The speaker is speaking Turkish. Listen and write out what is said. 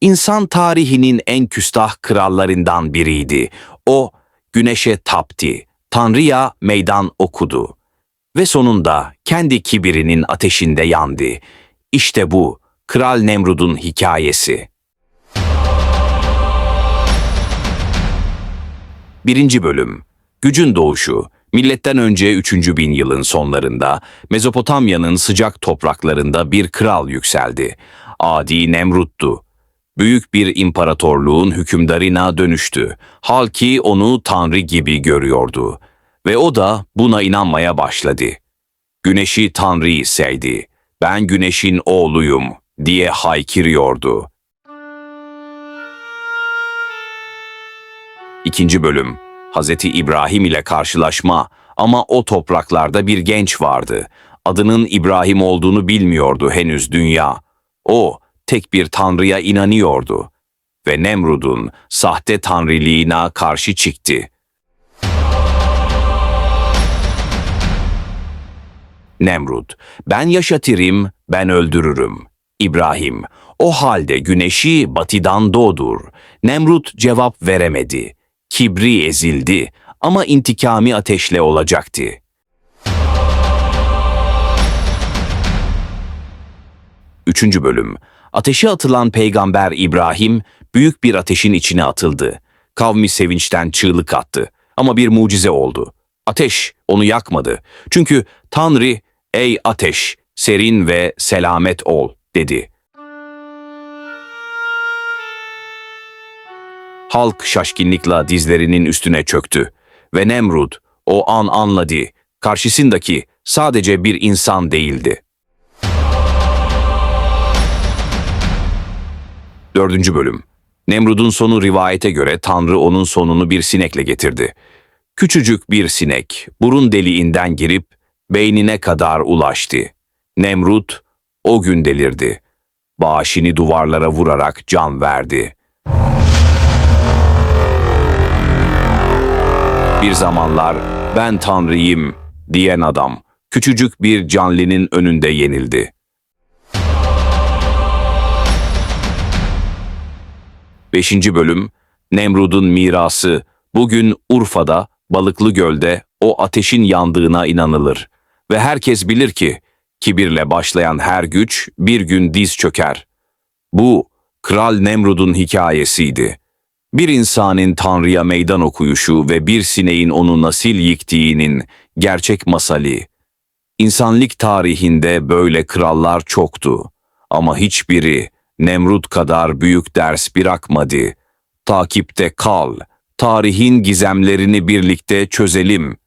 insan tarihinin en küstah krallarından biriydi. O güneşe taptı, Tanrı'ya meydan okudu ve sonunda kendi kibirinin ateşinde yandı. İşte bu Kral Nemrud'un hikayesi. Birinci Bölüm Gücün Doğuşu Milletten önce 3. bin yılın sonlarında Mezopotamya'nın sıcak topraklarında bir kral yükseldi. Adi Nemrut'tu. Büyük bir imparatorluğun hükümdarına dönüştü. Halki onu tanrı gibi görüyordu. Ve o da buna inanmaya başladı. Güneşi tanrı sevdi. Ben güneşin oğluyum diye haykırıyordu. İkinci bölüm Hazreti İbrahim ile karşılaşma ama o topraklarda bir genç vardı. Adının İbrahim olduğunu bilmiyordu henüz dünya. O tek bir tanrıya inanıyordu ve Nemrud'un sahte tanriliğine karşı çıktı. Nemrut, ben yaşatırım, ben öldürürüm. İbrahim, o halde güneşi batıdan doğdur. Nemrut cevap veremedi. Kibri ezildi ama intikami ateşle olacaktı. Üçüncü bölüm. Ateşe atılan peygamber İbrahim büyük bir ateşin içine atıldı. Kavmi sevinçten çığlık attı. Ama bir mucize oldu. Ateş onu yakmadı. Çünkü Tanrı, ey ateş, serin ve selamet ol, dedi. Halk şaşkınlıkla dizlerinin üstüne çöktü. Ve Nemrud o an anladı. Karşısındaki sadece bir insan değildi. Dördüncü bölüm. Nemrud'un sonu rivayete göre Tanrı onun sonunu bir sinekle getirdi. Küçücük bir sinek burun deliğinden girip beynine kadar ulaştı. Nemrud o gün delirdi. Bağışını duvarlara vurarak can verdi. Bir zamanlar ben Tanrıyım diyen adam küçücük bir canlının önünde yenildi. Beşinci bölüm Nemrud'un mirası bugün Urfa'da Balıklı Göl'de o ateşin yandığına inanılır. Ve herkes bilir ki kibirle başlayan her güç bir gün diz çöker. Bu Kral Nemrud'un hikayesiydi. Bir insanın Tanrı'ya meydan okuyuşu ve bir sineğin onu nasıl yıktığının gerçek masali. İnsanlık tarihinde böyle krallar çoktu ama hiçbiri Nemrut kadar büyük ders bırakmadı. Takipte kal, tarihin gizemlerini birlikte çözelim.